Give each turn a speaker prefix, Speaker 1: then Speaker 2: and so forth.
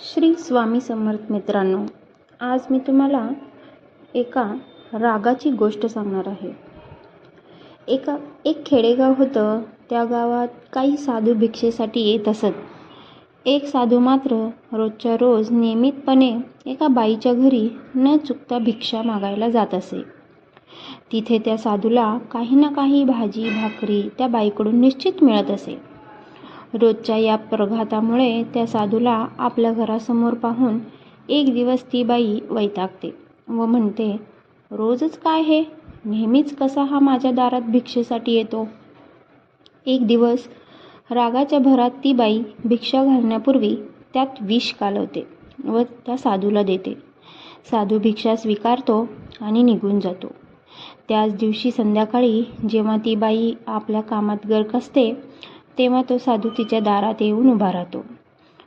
Speaker 1: श्री स्वामी समर्थ मित्रांनो आज मी तुम्हाला एका रागाची गोष्ट सांगणार आहे. एका एक खेडेगाव होतं त्या गावात काही साधू भिक्षेसाठी येत असत. एक साधू मात्र रोजच्या रोज नियमितपणे एका बाईच्या घरी न चुकता भिक्षा मागायला जात असे. तिथे त्या साधूला काही ना काही भाजी भाकरी त्या बाईकडून निश्चित मिळत असे. रोजच्या या प्रघातामुळे त्या साधूला आपल्या घरासमोर पाहून एक दिवस ती बाई वैतागते व म्हणते रोजच काय हे? नेहमीच कसा हा माझ्या दारात भिक्षेसाठी येतो? एक दिवस रागाच्या भरात ती बाई भिक्षा घालण्यापूर्वी त्यात विष कालवते व त्या साधूला देते. साधू भिक्षा स्वीकारतो आणि निघून जातो. त्याच दिवशी संध्याकाळी जेव्हा ती बाई आपल्या कामात गर्क असते तेव्हा तो साधू तिच्या दारात येऊन उभा राहतो.